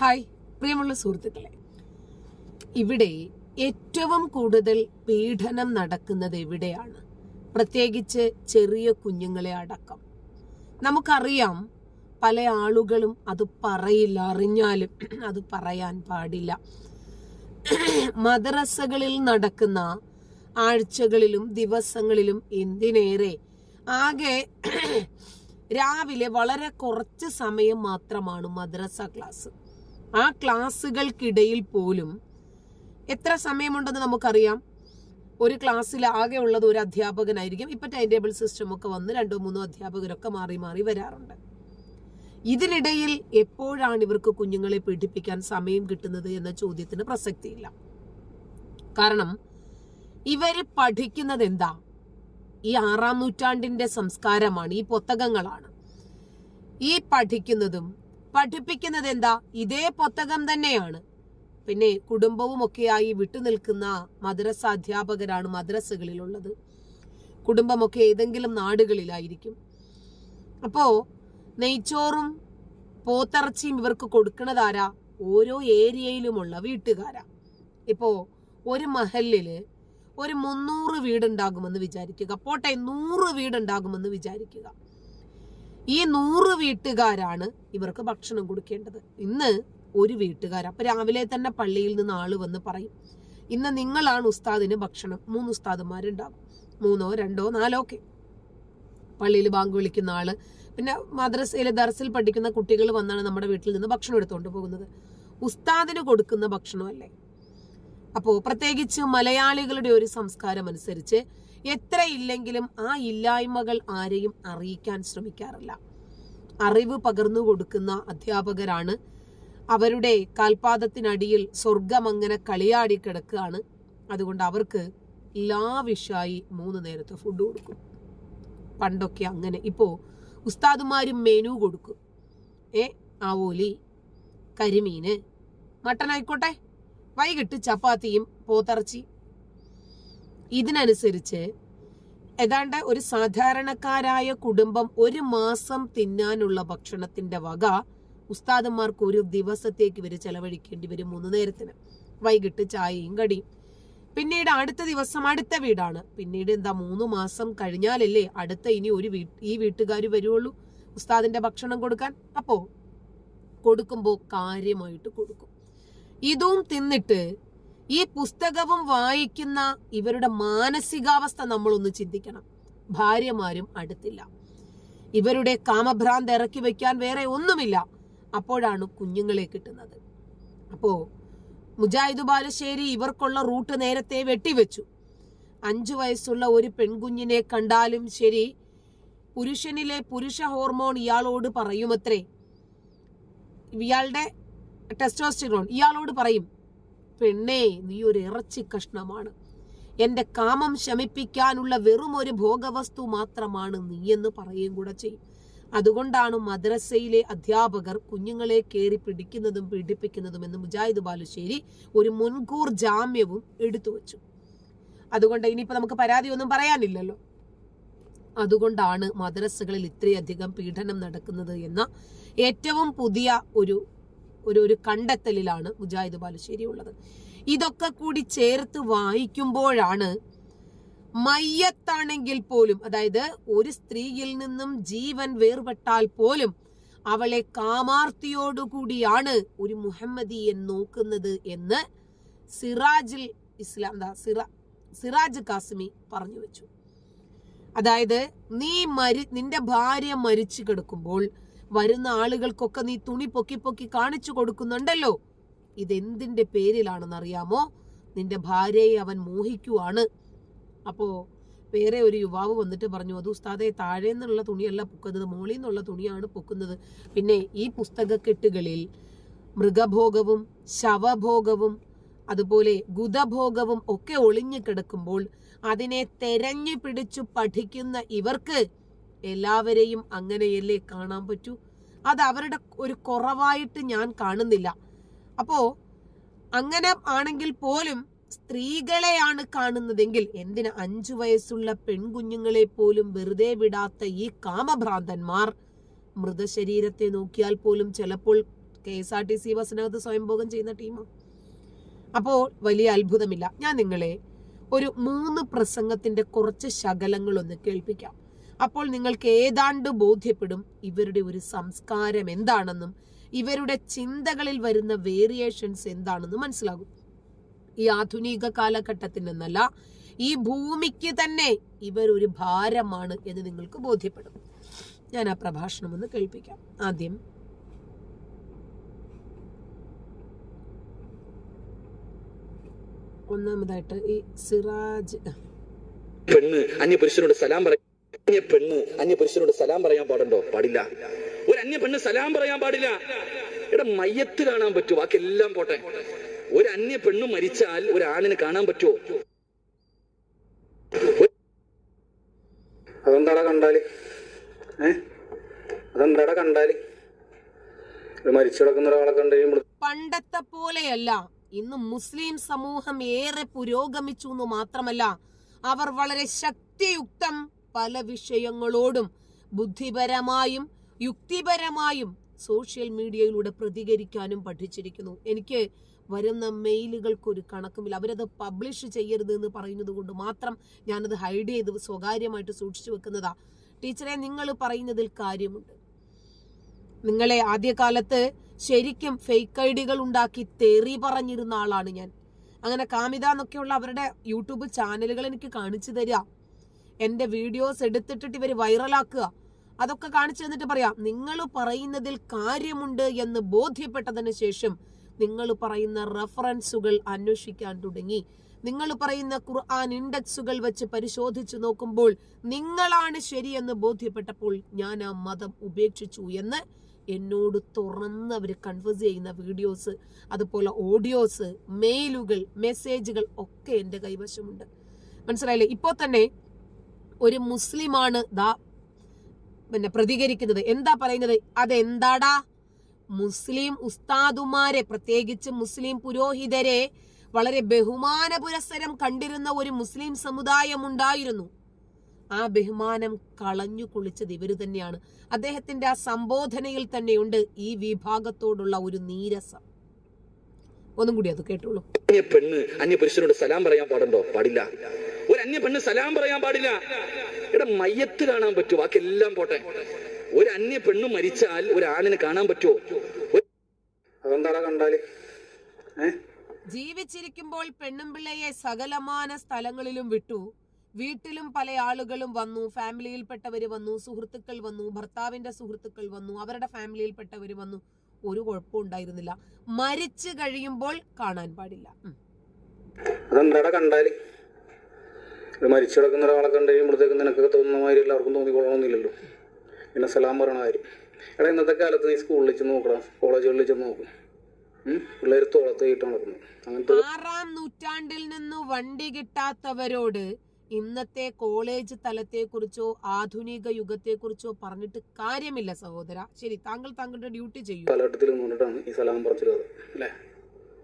Hi പ്രിയമുള്ള സുഹൃത്തുക്കളെ. ഇവിടെ ഏറ്റവും കൂടുതൽ പീഡനം നടക്കുന്നത് എവിടെയാണ്? പ്രത്യേകിച്ച് ചെറിയ കുഞ്ഞുങ്ങളെ അടക്കം. നമുക്കറിയാം പല ആളുകളും അത് പറയില്ല അറിഞ്ഞാലും അത് പറയാൻ പാടില്ല. മദ്രസകളിൽ നടക്കുന്ന ആഴ്ചകളിലും ദിവസങ്ങളിലും എന്തിനേറെ ആകെ രാവിലെ വളരെ കുറച്ച് സമയം മാത്രമാണ് മദ്രസ ക്ലാസ്. ആ ക്ലാസ്സുകൾക്കിടയിൽ പോലും എത്ര സമയമുണ്ടെന്ന് നമുക്കറിയാം. ഒരു ക്ലാസ്സിൽ ആകെ ഉള്ളത് ഒരു അധ്യാപകനായിരിക്കും. ഇപ്പൊ ടൈം ടേബിൾ സിസ്റ്റം ഒക്കെ വന്ന് രണ്ടോ മൂന്നോ അധ്യാപകരൊക്കെ മാറി മാറി വരാറുണ്ട്. ഇതിനിടയിൽ എപ്പോഴാണ് ഇവർക്ക് കുഞ്ഞുങ്ങളെ പീഡിപ്പിക്കാൻ സമയം കിട്ടുന്നത് എന്ന ചോദ്യത്തിന് പ്രസക്തിയില്ല. കാരണം ഇവർ പഠിക്കുന്നത് എന്താ ഈ ആറാം നൂറ്റാണ്ടിന്റെ സംസ്കാരമാണ് ഈ പുസ്തകങ്ങളാണ് ഈ പഠിക്കുന്നതും പഠിപ്പിക്കുന്നത് എന്താ ഇതേ പുസ്തകം തന്നെയാണ്. പിന്നെ കുടുംബവും ഒക്കെയായി വിട്ടുനിൽക്കുന്ന മദ്രസ അധ്യാപകരാണ് മദ്രസകളിലുള്ളത്. കുടുംബമൊക്കെ ഏതെങ്കിലും നാടുകളിലായിരിക്കും. അപ്പോ നെയ്ച്ചോറും പോത്തിറച്ചിയും ഇവർക്ക് കൊടുക്കുന്നതാരാ ഓരോ ഏരിയയിലുമുള്ള വീട്ടുകാരാ. ഇപ്പോ ഒരു മഹലിൽ ഒരു മുന്നൂറ് വീടുണ്ടാകുമെന്ന് വിചാരിക്കുക. പോട്ടെ നൂറ് വീടുണ്ടാകുമെന്ന് വിചാരിക്കുക. ഈ നൂറ് വീട്ടുകാരാണ് ഇവർക്ക് ഭക്ഷണം കൊടുക്കേണ്ടത്. ഇന്ന് ഒരു വീട്ടുകാർ അപ്പൊ രാവിലെ തന്നെ പള്ളിയിൽ നിന്ന് ആൾ വന്ന് പറയും ഇന്ന് നിങ്ങളാണ് ഉസ്താദിന് ഭക്ഷണം. മൂന്ന് ഉസ്താദുമാരുണ്ടാകും മൂന്നോ രണ്ടോ നാലോ ഒക്കെ. പള്ളിയിൽ ബാങ്ക് വിളിക്കുന്ന ആൾ പിന്നെ മദ്രസയിലെ ദർസിൽ പഠിക്കുന്ന കുട്ടികൾ വന്നാണ് നമ്മുടെ വീട്ടിൽ നിന്ന് ഭക്ഷണം എടുത്തുകൊണ്ട് പോകുന്നത്. ഉസ്താദിന് കൊടുക്കുന്ന ഭക്ഷണമല്ലേ? അപ്പോൾ പ്രത്യേകിച്ച് മലയാളികളുടെ ഒരു സംസ്കാരം അനുസരിച്ച് എത്ര ഇല്ലെങ്കിലും ആ ഇല്ലായ്മകൾ ആരെയും അറിയിക്കാൻ ശ്രമിക്കാറില്ല. അറിവ് പകർന്നു കൊടുക്കുന്ന അധ്യാപകരാണ്. അവരുടെ കാൽപാദത്തിനടിയിൽ സ്വർഗം അങ്ങനെ കളിയാടി കിടക്കുകയാണ്. അതുകൊണ്ട് അവർക്ക് ലാവിഷായി മൂന്ന് നേരത്തെ ഫുഡ് കൊടുക്കും. പണ്ടൊക്കെ അങ്ങനെ. ഇപ്പോൾ ഉസ്താദുമാരും മെനു കൊടുക്കും. ഏ ആവോലി കരിമീന് മട്ടൻ ആയിക്കോട്ടെ. വൈകിട്ട് ചപ്പാത്തിയും പോത്തിറച്ചി ഇതിനനുസരിച്ച് ഏതാണ്ട് ഒരു സാധാരണക്കാരായ കുടുംബം ഒരു മാസം തിന്നാനുള്ള ഭക്ഷണത്തിന്റെ വക ഉസ്താദന്മാർക്ക് ഒരു ദിവസത്തേക്ക് ഇവർ ചെലവഴിക്കേണ്ടി വരും മൂന്ന് നേരത്തിന്. വൈകിട്ട് ചായയും കടിയും. പിന്നീട് അടുത്ത ദിവസം അടുത്ത വീടാണ്. പിന്നീട് എന്താ മൂന്ന് മാസം കഴിഞ്ഞാലല്ലേ അടുത്ത ഇനി ഒരു വീ ഈ വീട്ടുകാർ വരുവുള്ളൂ ഉസ്താദിന്റെ ഭക്ഷണം കൊടുക്കാൻ. അപ്പോ കൊടുക്കുമ്പോൾ കാര്യമായിട്ട് കൊടുക്കും. ഇതും തിന്നിട്ട് ഈ പുസ്തകവും വായിക്കുന്ന ഇവരുടെ മാനസികാവസ്ഥ നമ്മളൊന്ന് ചിന്തിക്കണം. ഭാര്യമാരും അടുത്തില്ല. ഇവരുടെ കാമഭ്രാന്ത് ഇറക്കി വെക്കാൻ വേറെ ഒന്നുമില്ല. അപ്പോഴാണ് കുഞ്ഞുങ്ങളെ കിട്ടുന്നത്. അപ്പോ മുജാഹിദ് ബാലുശ്ശേരി ഇവർക്കുള്ള റൂട്ട് നേരത്തെ വെട്ടിവെച്ചു. അഞ്ചു വയസ്സുള്ള ഒരു പെൺകുഞ്ഞിനെ കണ്ടാലും ശരി പുരുഷനിലെ പുരുഷ ഹോർമോൺ ഇയാളോട് പറയുമത്രേ? ഇയാളുടെ ടെസ്റ്റോസ്റ്റിറോൺ ഇയാളോട് പറയും പെണ്ണേ നീ ഒരു ഇറച്ചി കഷ്ണമാണ്. എന്റെ കാമം ശമിപ്പിക്കാനുള്ള വെറും ഒരു ഭോഗവസ്തു മാത്രമാണ് നീ എന്ന് പറയുകയും കൂടെ ചെയ്യും. അതുകൊണ്ടാണ് മദ്രസയിലെ അധ്യാപകർ കുഞ്ഞുങ്ങളെ കയറി പിടിക്കുന്നതും പീഡിപ്പിക്കുന്നതും എന്ന് മുജാഹിദ് ബാലുശ്ശേരി ഒരു മുൻകൂർ ജാമ്യവും എടുത്തു വച്ചു. അതുകൊണ്ട് ഇനിയിപ്പോ നമുക്ക് പരാതി ഒന്നും പറയാനില്ലല്ലോ. അതുകൊണ്ടാണ് മദ്രസകളിൽ ഇത്രയധികം പീഡനം നടക്കുന്നത് എന്ന ഏറ്റവും പുതിയ ഒരു ഒരു ഒരു കണ്ടെത്തലിലാണ് മുജാഹിദ് ബാലുശ്ശേരി ഉള്ളത്. ഇതൊക്കെ കൂടി ചേർത്ത് വായിക്കുമ്പോഴാണ് മയ്യത്താണെങ്കിൽ പോലും അതായത് ഒരു സ്ത്രീയിൽ നിന്നും ജീവൻ വേർപെട്ടാൽ പോലും അവളെ കാമാർത്തിയോടുകൂടിയാണ് ഒരു മുഹമ്മദിയൻ നോക്കുന്നത് എന്ന് സിറാജിൽ ഇസ്ലാം സിറ സിറാജ് കാസിമി പറഞ്ഞു വെച്ചു. അതായത് നീ മരി നിന്റെ ഭാര്യ മരിച്ചു കിടക്കുമ്പോൾ വരുന്ന ആളുകൾക്കൊക്കെ നീ തുണി പൊക്കി പൊക്കി കാണിച്ചു കൊടുക്കുന്നുണ്ടല്ലോ. ഇതെന്തിന്റെ പേരിലാണെന്ന് അറിയാമോ നിന്റെ ഭാര്യയെ അവൻ മോഹിക്കുവാണ്. അപ്പോ വേറെ ഒരു യുവാവ് വന്നിട്ട് പറഞ്ഞു അത് ഉസ്താദെ താഴെ നിന്നുള്ള തുണിയല്ല പൊക്കുന്നത് മോളിൽ നിന്നുള്ള തുണിയാണ് പൊക്കുന്നത്. പിന്നെ ഈ പുസ്തകക്കെട്ടുകളിൽ മൃഗഭോഗവും ശവഭോഗവും അതുപോലെ ഗുദഭോഗവും ഒക്കെ ഒളിഞ്ഞു കിടക്കുമ്പോൾ അതിനെ തെരഞ്ഞു പിടിച്ചു പഠിക്കുന്ന ഇവർക്ക് എല്ലാവരെയും അങ്ങനെയല്ലേ കാണാൻ പറ്റൂ? അത് അവരുടെ ഒരു കുറവായിട്ട് ഞാൻ കാണുന്നില്ല. അപ്പോ അങ്ങനെ ആണെങ്കിൽ പോലും സ്ത്രീകളെയാണ് കാണുന്നതെങ്കിൽ എന്തിന് അഞ്ചു വയസ്സുള്ള പെൺകുഞ്ഞുങ്ങളെ പോലും വെറുതെ വിടാത്ത ഈ കാമഭ്രാന്തന്മാർ? മൃതശരീരത്തെ നോക്കിയാൽ പോലും ചിലപ്പോൾ K S R T C ബസ്സിനകത്ത് സ്വയംഭോഗം ചെയ്യുന്ന ടീമാണ് അപ്പോൾ വലിയ അത്ഭുതമില്ല. ഞാൻ നിങ്ങളെ ഒരു മൂന്ന് പ്രസംഗത്തിന്റെ കുറച്ച് ശകലങ്ങളൊന്ന് കേൾപ്പിക്കാം. അപ്പോൾ നിങ്ങൾക്ക് ഏതാണ്ട് ബോധ്യപ്പെടും ഇവരുടെ ഒരു സംസ്കാരം എന്താണെന്നും ഇവരുടെ ചിന്തകളിൽ വരുന്ന വേരിയേഷൻസ് എന്താണെന്നും മനസ്സിലാകും. ഈ ആധുനിക കാലഘട്ടത്തിൽ നിന്നല്ല ഈ ഭൂമിക്ക് തന്നെ ഇവർ ഒരു ഭാരമാണ് എന്ന് നിങ്ങൾക്ക് ബോധ്യപ്പെടും. ഞാൻ ആ പ്രഭാഷണം ഒന്ന് കേൾപ്പിക്കാം. ആദ്യം ഒന്നാമതായിട്ട് ഈ സിറാജ് പെണ്ണ് അന്യ പുരുഷനോട് സലാം പറയാൻ അന്യ പെണ്ണ് അന്യ പുരുഷനോട് സലാം പറയാൻ പാടുണ്ടോ? പാടില്ല. ഒരു അന്യ പെണ്ണ് സലാം പറയാൻ പാടില്ല. എടാ മയ്യത്ത് കാണാൻ പറ്റുമോ ബാക്കിയെല്ലാം പോട്ടെ. ഒരു അന്യ പെണ്ണ് മരിച്ചാൽ ഒരു ആണിന് കാണാൻ പറ്റുമോ അതെന്താടാ കണ്ടാൽ? ഏ? അതെന്താടാ കണ്ടാൽ? മരിച്ചു കിടക്കുന്ന ഒരാളെ കണ്ടു പണ്ടത്തെ പോലെയല്ല. ഇന്ന് മുസ്ലിം സമൂഹം ഏറെ പുരോഗമിച്ചു എന്ന് മാത്രമല്ല അവർ വളരെ ശക്തിയുക്തം പല വിഷയങ്ങളോടും ബുദ്ധിപരമായും യുക്തിപരമായും സോഷ്യൽ മീഡിയയിലൂടെ പ്രതികരിക്കാനും പഠിച്ചിരിക്കുന്നു. എനിക്ക് വരുന്ന മെയിലുകൾക്കൊരു കണക്കുമില്ല. അവരത് പബ്ലിഷ് ചെയ്യരുത് എന്ന് പറയുന്നത് കൊണ്ട് മാത്രം ഞാനത് ഹൈഡ് ചെയ്ത് സ്വകാര്യമായിട്ട് സൂക്ഷിച്ചു വെക്കുന്നതാ. ടീച്ചറെ നിങ്ങൾ പറയുന്നതിൽ കാര്യമുണ്ട്. നിങ്ങളെ ആദ്യകാലത്ത് ശരിക്കും ഫേക്ക് ഐഡികൾ ഉണ്ടാക്കി തെറി പറഞ്ഞിരുന്ന ആളാണ് ഞാൻ. അങ്ങനെ കാമിത എന്നൊക്കെയുള്ള അവരുടെ യൂട്യൂബ് ചാനലുകൾ എനിക്ക് കാണിച്ചു തരിക എന്റെ വീഡിയോസ് എടുത്തിട്ടിട്ട് ഇവർ വൈറലാക്കുക. അതൊക്കെ കാണിച്ചു തന്നിട്ട് പറയാം നിങ്ങൾ പറയുന്നതിൽ കാര്യമുണ്ട് എന്ന് ബോധ്യപ്പെട്ടതിന് ശേഷം നിങ്ങൾ പറയുന്ന റെഫറൻസുകൾ അന്വേഷിക്കാൻ തുടങ്ങി. നിങ്ങൾ പറയുന്ന ഖുർആൻ ഇൻഡെക്സുകൾ വെച്ച് പരിശോധിച്ചു നോക്കുമ്പോൾ നിങ്ങളാണ് ശരിയെന്ന് ബോധ്യപ്പെട്ടപ്പോൾ ഞാൻ ആ മതം ഉപേക്ഷിച്ചു എന്ന് എന്നോട് തുറന്ന് അവർ കൺവേഴ്സ് ചെയ്യുന്ന വീഡിയോസ് അതുപോലെ ഓഡിയോസ് മെയിലുകൾ മെസ്സേജുകൾ ഒക്കെ എന്റെ കൈവശമുണ്ട്. മനസ്സിലായില്ലേ? ഇപ്പോൾ തന്നെ ഒരു മുസ്ലിമാണ് ദാ പിന്നെ പ്രതികരിക്കുന്നത്. എന്താ പറയുന്നത്? അതെന്താടാ? മുസ്ലിം ഉസ്താദുമാരെ പ്രത്യേകിച്ച് മുസ്ലിം പുരോഹിതരെ വളരെ ബഹുമാന പുരസ്സരം കണ്ടിരുന്ന ഒരു മുസ്ലിം സമുദായം ഉണ്ടായിരുന്നു. ആ ബഹുമാനം കളഞ്ഞു കുളിച്ചത് ഇവർ തന്നെയാണ്. അദ്ദേഹത്തിന്റെ ആ സംബോധനയിൽ തന്നെയുണ്ട് ഈ വിഭാഗത്തോടുള്ള ഒരു നീരസം. ഒന്നും കൂടി അത് കേട്ടോളൂ. പെണ്ണ് അന്യ പുരുഷനോട് സലാം പറയാൻ പാടുണ്ടോ? പാടില്ല. ഒരു അന്യ പെണ്ണ് സലാം പറയാൻ പാടില്ല. എടാ മയ്യത്ത് കാണാൻ പറ്റുമോ ബാക്കിയെല്ലാം പോട്ടെ. ഒരു അന്യ പെണ്ണ് മരിച്ചാൽ ഒരു ആണിന് കാണാൻ പറ്റുമോ അതെന്താടാ കണ്ടാൽ? ജീവിച്ചിരിക്കുമ്പോൾ പെണ്ണും പിള്ളയെ സകലമാന സ്ഥലങ്ങളിലും വിട്ടു. വീട്ടിലും പല ആളുകളും വന്നു. ഫാമിലിയിൽപ്പെട്ടവർ വന്നു. സുഹൃത്തുക്കൾ വന്നു. ഭർത്താവിന്റെ സുഹൃത്തുക്കൾ വന്നു. അവരുടെ ഫാമിലിയിൽപ്പെട്ടവർ വന്നു. ഒരു കുഴപ്പവും ഉണ്ടായിരുന്നില്ല. മരിച്ചു കഴിയുമ്പോൾ കാണാൻ പാടില്ല. അതെന്താടാ കണ്ടാൽ? ഒരു മരിച്ചു കിടക്കുന്ന ഒരാളെ കണ്ടു കഴിയുമ്പോഴത്തേക്കും നിനക്കൊക്കെ തോന്നുന്ന മാതിരി എല്ലാവർക്കും തോന്നിക്കൊള്ളണമെന്നില്ലല്ലോ. പിന്നെ സലാം പറയണ കാര്യം. എടാ ഇന്നത്തെ കാലത്ത് നീ സ്കൂളിൽ ചെന്ന് നോക്കണം കോളേജുകളിൽ ചെന്ന് നോക്കും. പിള്ളേർ തോളത്ത് കയറ്റി നടക്കുന്നു അങ്ങനത്തെ ആറാം നൂറ്റാണ്ടിൽ നിന്ന് വണ്ടി കിട്ടാത്തവരോട് ഇന്നത്തെ കോളേജ് തലത്തെക്കുറിച്ചോ ആധുനിക യുഗത്തെക്കുറിച്ചോ പറഞ്ഞിട്ട് കാര്യമില്ല സഹോദര. ശരി താങ്കൾ താങ്കളുടെ ഡ്യൂട്ടി ചെയ്യും. കാലഘട്ടത്തിൽ നിന്നിട്ടാണ് ഈ സലാം പറച്ചിൽ അല്ലേ?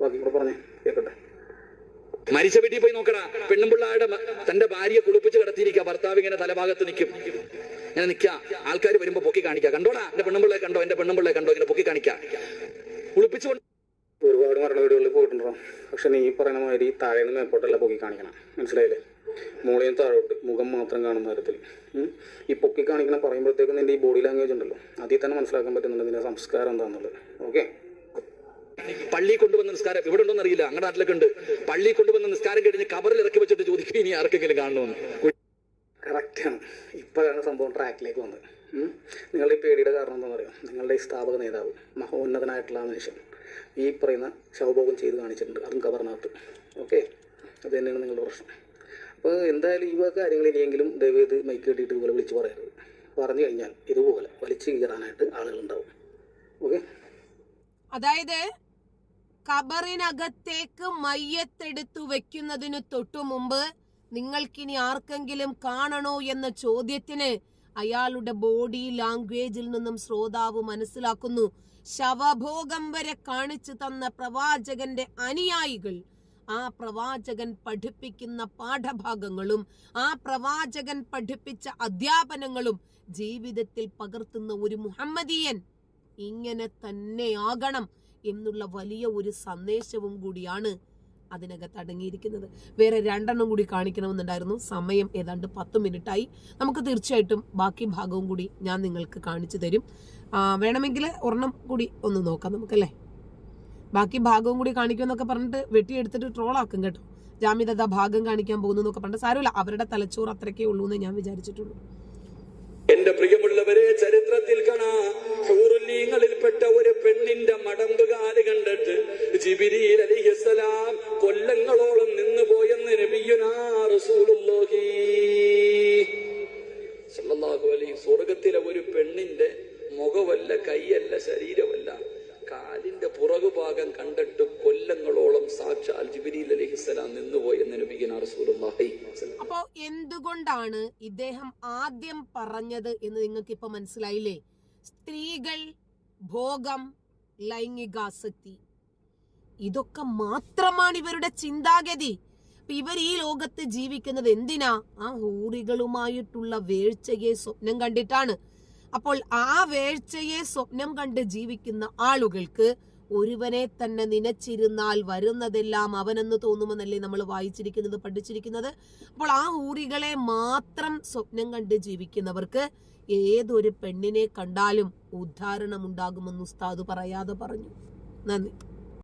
ബാക്കി കൂടെ പറഞ്ഞേ കേൾക്കട്ടെ മരിച്ച വീട്ടിൽ പോയി നോക്കടാ. പെണ്ണുമ്പിള്ളാരുടെ തന്റെ ഭാര്യയെ കുളിപ്പിച്ച് കിടത്തിയിരിക്കുക. ഭർത്താവ് ഇങ്ങനെ തലഭാഗത്ത് നിൽക്കും. ഇങ്ങനെ നിൽക്കുക. ആൾക്കാർ വരുമ്പോ പൊക്കി കാണിക്കുക. കണ്ടോടാ? എന്റെ പെണ്ണുമ്പിള്ളയെ കണ്ടോ? എന്റെ പെണ്ണുമ്പിള്ളയെ കണ്ടോ? ഇങ്ങനെ പൊക്കി കാണിക്കുക. കുളിപ്പിച്ചു കൊണ്ട് ഒരുപാട് മരണ വീടുകളിൽ പോയിട്ടുണ്ടോ? പക്ഷെ നീ പറയുന്ന മാതിരി താഴെ നിന്ന് മേപ്പോട്ടല്ല പൊക്കി കാണിക്കണം. മനസ്സിലായില്ലേ? മുകളെയും താഴോട്ട് മുഖം മാത്രം കാണുന്ന തരത്തിൽ. ഈ പൊക്കി കാണിക്കണം പറയുമ്പോഴത്തേക്കും നിന്റെ ഈ ബോഡി ലാംഗ്വേജ് ഉണ്ടല്ലോ. അതിൽ തന്നെ മനസ്സിലാക്കാൻ പറ്റുന്നുണ്ട് നിന്റെ സംസ്കാരം എന്താണെന്നുള്ളത് ഓക്കെ പള്ളി കൊണ്ടുവന്ന നിസ്കാരം ഇവിടെ ഉണ്ടോന്ന് അറിയില്ല അങ്ങനെ നാട്ടിലൊക്കെ ഉണ്ട്. പള്ളി കൊണ്ടുവന്ന നിസ്കാരം കഴിഞ്ഞ് കബറിൽ ഇറക്കി വെച്ചിട്ട് ചോദിക്കും ഇനി ആർക്കെങ്കിലും കാണണമെന്ന് കറക്റ്റാണ് ഇപ്പോഴാണ് സംഭവം ട്രാക്കിലേക്ക് വന്നത്. നിങ്ങളുടെ ഈ പേടിയുടെ കാരണം എന്താ പറയുക നിങ്ങളുടെ ഈ സ്ഥാപക നേതാവ് മഹോന്നതനായിട്ടുള്ള മനുഷ്യൻ ഈ പറയുന്ന ശവഭോഗം ചെയ്ത് കാണിച്ചിട്ടുണ്ട് അതും കബറിനകത്ത്. ഓക്കെ അത് തന്നെയാണ് നിങ്ങളുടെ പ്രശ്നം. അപ്പോൾ എന്തായാലും ഈ വക കാര്യങ്ങൾ ഇനിയെങ്കിലും ദയവേത് മൈക്ക് കെട്ടിയിട്ട് ഇതുപോലെ വിളിച്ച് പറയരുത്. പറഞ്ഞു കഴിഞ്ഞാൽ ഇതുപോലെ വലിച്ചു കീറാനായിട്ട് ആളുകളുണ്ടാവും. ഓക്കെ അതായത് കബറിനകത്തേക്ക് മയ്യത്തെടുത്തു വെക്കുന്നതിന് തൊട്ടു മുമ്പ് നിങ്ങൾക്കിനി ആർക്കെങ്കിലും കാണണോ എന്ന ചോദ്യത്തിന് അയാളുടെ ബോഡി ലാംഗ്വേജിൽ നിന്നും ശ്രോതാവ് മനസ്സിലാക്കുന്നു. ശവഭോഗം വരെ കാണിച്ചു തന്ന പ്രവാചകന്റെ അനുയായികൾ ആ പ്രവാചകൻ പഠിപ്പിക്കുന്ന പാഠഭാഗങ്ങളും ആ പ്രവാചകൻ പഠിപ്പിച്ച അധ്യാപനങ്ങളും ജീവിതത്തിൽ പകർത്തുന്ന ഒരു മുഹമ്മദീയൻ ഇങ്ങനെ തന്നെയാകണം. എന്നുള്ള വലിയ ഒരു സന്ദേശവും കൂടിയാണ് അതിനകത്ത് അടങ്ങിയിരിക്കുന്നത്. വേറെ രണ്ടെണ്ണം കൂടി കാണിക്കണമെന്നുണ്ടായിരുന്നു. സമയം ഏതാണ്ട് പത്ത് മിനിറ്റായി. നമുക്ക് തീർച്ചയായിട്ടും ബാക്കി ഭാഗവും കൂടി ഞാൻ നിങ്ങൾക്ക് കാണിച്ചു തരും. വേണമെങ്കിൽ ഒരെണ്ണം കൂടി ഒന്ന് നോക്കാം നമുക്കല്ലേ? ബാക്കി ഭാഗവും കൂടി കാണിക്കുമെന്നൊക്കെ പറഞ്ഞിട്ട് വെട്ടിയെടുത്തിട്ട് ട്രോളാക്കും കേട്ടോ. ജാമ്യത ഭാഗം കാണിക്കാൻ പോകുന്നു എന്നൊക്കെ പറഞ്ഞിട്ട് സാരമില്ല. അവരുടെ തലച്ചോറ് അത്രയ്ക്കേ ഉള്ളൂ എന്ന് ഞാൻ വിചാരിച്ചിട്ടുള്ളൂ. എന്റെ പ്രിയമുള്ളവരെ ചരിത്രത്തിൽ കാണാ. റസൂലുള്ളാഹി അപ്പോ എന്തുകൊണ്ടാണ് ഇദ്ദേഹം ആദ്യം പറഞ്ഞത് എന്ന് നിങ്ങൾക്ക് ഇപ്പൊ മനസ്സിലായില്ലേ? സ്ത്രീകൾ ഭോഗം ലൈംഗികാസക്തി. ഇതൊക്കെ മാത്രമാണ് ഇവരുടെ ചിന്താഗതി. ഇവർ ഈ ലോകത്ത് ജീവിക്കുന്നത് എന്തിനാ? ആ ഹൂറികളുമായിട്ടുള്ള വേഴ്ചയെ സ്വപ്നം കണ്ടിട്ടാണ്. അപ്പോൾ ആ വേഴ്ചയെ സ്വപ്നം കണ്ട് ജീവിക്കുന്ന ആളുകൾക്ക് ഒരുവനെ തന്നെ നനച്ചിരുന്നാൽ വരുന്നതെല്ലാം അവനെന്ന് തോന്നുമെന്നല്ലേ നമ്മൾ വായിച്ചിരിക്കുന്നത് പഠിച്ചിരിക്കുന്നത്. അപ്പോൾ ആ ഊറികളെ മാത്രം സ്വപ്നം കണ്ട് ജീവിക്കുന്നവർക്ക് ഏതൊരു പെണ്ണിനെ കണ്ടാലും ഉദ്ധാരണമുണ്ടാകുമെന്ന് ഉസ്താദ് പറയാതെ പറഞ്ഞു. നന്ദി.